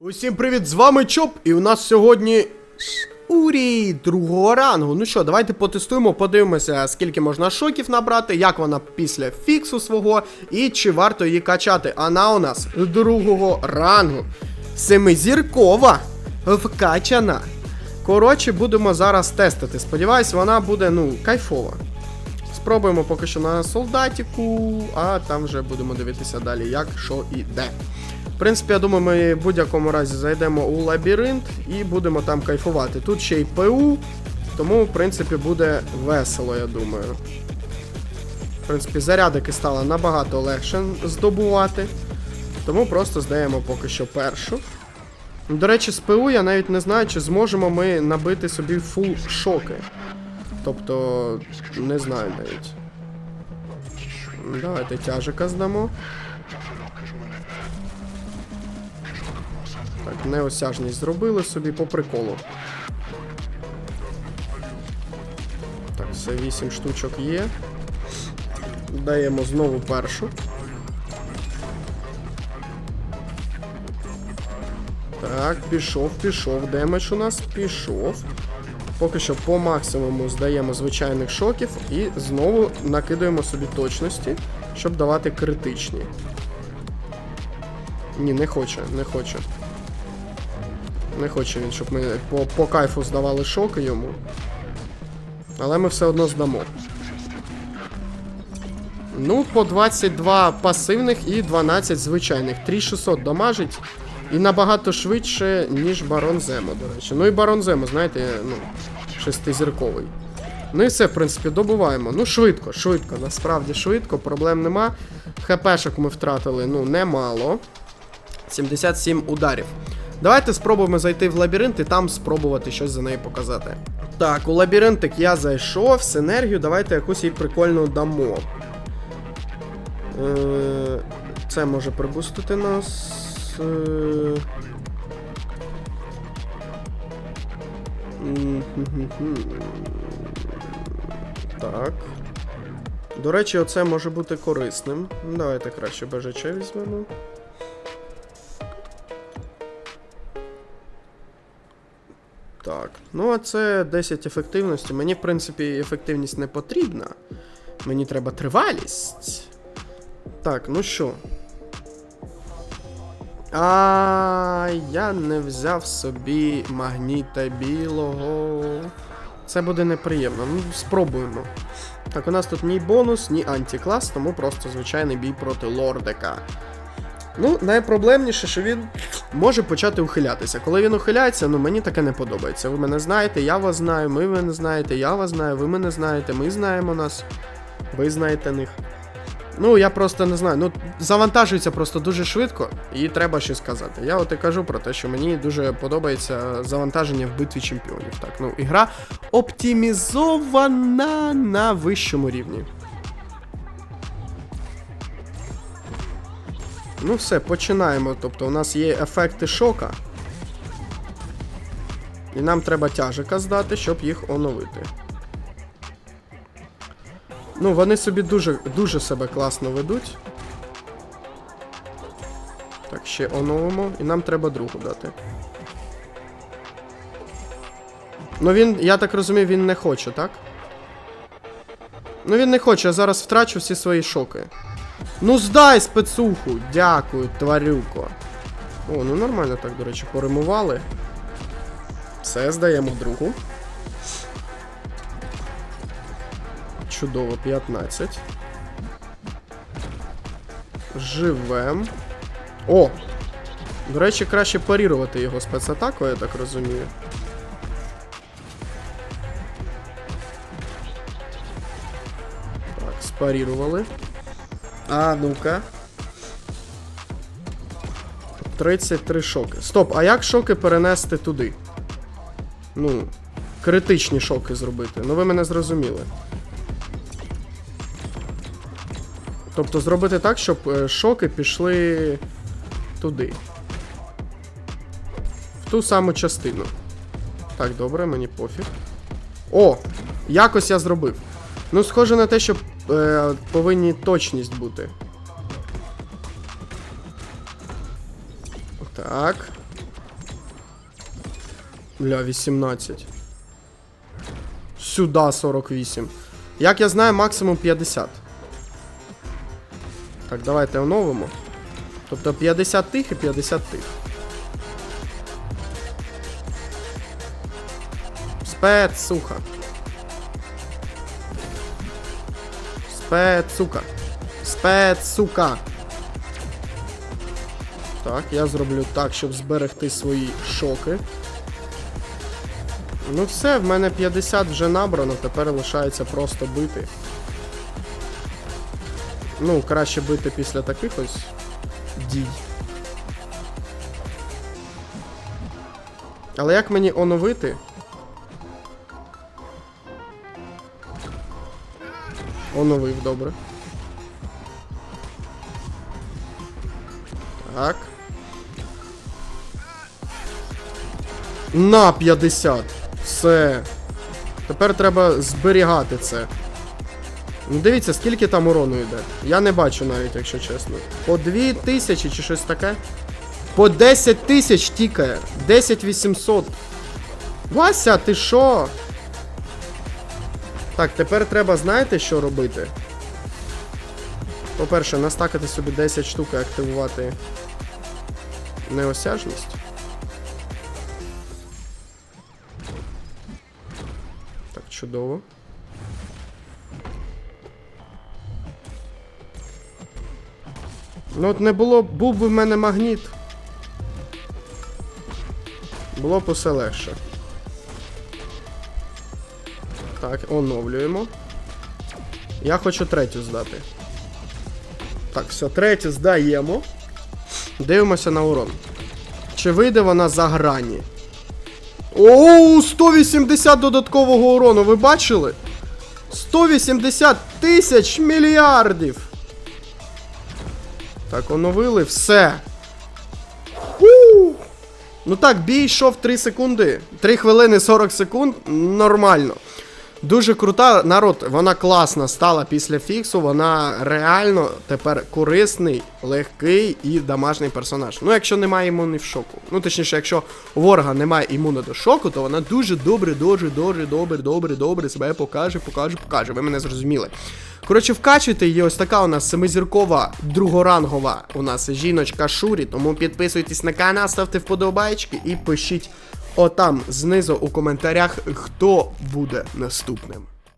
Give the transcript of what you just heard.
Усім привіт, з вами Чоп, і у нас сьогодні Урі другого рангу. Ну що, давайте потестуємо, подивимося, скільки можна шоків набрати, як вона після фіксу свого, і чи варто її качати. Вона у нас другого рангу. Семизіркова вкачана. Коротше, будемо зараз тестити. Сподіваюсь, вона буде, ну, кайфова. Спробуємо поки що на солдатіку, а там вже будемо дивитися далі, як, що і де. В принципі, я думаю, ми в будь-якому разі зайдемо у лабіринт і будемо там кайфувати. Тут ще й ПУ, тому, в принципі, буде весело, я думаю. В принципі, зарядики стало набагато легше здобувати. Тому просто здаємо поки що першу. До речі, з ПУ я навіть не знаю, чи зможемо ми набити собі фул шоки. Тобто, не знаю навіть. Давайте тяжика здамо. Так, неосяжність зробили собі по приколу. Так, все, 8 штучок є. Даємо знову першу. Так, пішов, пішов. Демедж у нас пішов. Поки що по максимуму здаємо звичайних шоків і знову накидаємо собі точності, щоб давати критичні. Ні, не хоче, не хоче. Не хоче він, щоб ми по, по кайфу здавали шоки йому. Але ми все одно здамо. Ну, по 22 пасивних і 12 звичайних. 3600 дамажить. І набагато швидше, ніж барон Земо, до речі. Ну і барон Земо, знаєте, ну, шестизірковий. Ну і все, в принципі, добуваємо. Ну, швидко, швидко, насправді швидко, проблем нема. ХПшок ми втратили, ну, немало. 77 ударів. Давайте спробуємо зайти в лабіринт і там спробувати щось за неї показати. Так, у лабіринтик я зайшов, синергію, давайте якусь їй прикольну дамо. Е, Це може прибустити нас. Е. Так. До речі, оце може бути корисним. Давайте краще БЖЧ візьмемо. Так, ну а це 10 ефективності. Мені, в принципі, ефективність не потрібна. Мені треба тривалість. Так, ну що. А я не взяв собі магніта білого. Це буде неприємно. Ну, спробуємо. Так, у нас тут ні бонус, ні антиклас, тому просто звичайний бій проти лордика. Ну, найпроблемніше, що він може почати ухилятися. Коли він ухиляється, ну мені таке не подобається. Ви мене знаєте, я вас знаю, ми мене знаєте, я вас знаю, ви мене знаєте, ми знаємо нас, ви знаєте них. Ну, я просто не знаю. Ну, завантажується просто дуже швидко, і треба щось сказати. Я от і кажу про те, що мені дуже подобається завантаження в битві чемпіонів. Так, ну, ігра оптимізована на вищому рівні. Ну все, починаємо. Тобто у нас є ефекти шока. І нам треба тяжика здати, щоб їх оновити. Ну, вони собі дуже дуже себе класно ведуть. Так, ще оновимо. І нам треба другу дати. Ну він, я так розумію, він не хоче, так? Ну він не хоче, я зараз втрачу всі свої шоки. Ну здай спецуху! Дякую, тварюко. О, ну нормально так, до речі, поримували. Все, здаємо другу. Чудово, 15. Живем. О! До речі, краще парірувати його спецатаку, я так розумію. Так, спарірували. А, ну-ка. 33 шоки. Стоп, а як шоки перенести туди? Ну, критичні шоки зробити. Ну ви мене зрозуміли. Тобто зробити так, щоб е, шоки пішли туди. В ту саму частину. Так, добре, мені пофіг. О! Якось я зробив. Ну, схоже на те, що е, повинні точність бути. Так. Ля, 18. Сюда 48. Як я знаю, максимум 50. Так, давайте оновимо. Тобто 50 тих і 50 тих. Спецсуха. Спецсука. Спецсука. Так, я зроблю так, щоб зберегти свої шоки. Ну все, в мене 50 вже набрано, тепер лишається просто бити. Ну, краще бити після таких ось дій. Але як мені оновити? Оновив, добре. Так. На 50. Все. Тепер треба зберігати це. Ну дивіться, скільки там урону йде. Я не бачу навіть, якщо чесно. По 2 тисячі чи щось таке. По 10 тисяч тікає. 10 800. Вася, ти що? Так, тепер треба, знаєте, що робити? По-перше, настакати собі 10 штук і активувати неосяжність. Так, чудово. Ну от не було, був би в мене магніт. Було б усе легше. Так, оновлюємо. Я хочу третю здати. Так, все, третю здаємо. Дивимося на урон. Чи вийде вона за грані? Оу, 180 додаткового урону, ви бачили? 180 тисяч мільярдів. Так, оновили все. Фу. Ну так, бій йшов 3 секунди. 3 хвилини 40 секунд. Нормально. Дуже крута, народ, вона класна стала після фіксу. Вона реально тепер корисний, легкий і домашній персонаж. Ну, якщо немає імуни в шоку. Ну, точніше, якщо у ворога немає імуни до шоку, то вона дуже добре, дуже, дуже, добре, добре, добре себе покаже, покаже, покаже. Ви мене зрозуміли. Коротше, вкачуйте її, ось така у нас семизіркова, другорангова у нас жіночка Шурі. Тому підписуйтесь на канал, ставте вподобайки і пишіть отам знизу у коментарях, хто буде наступним.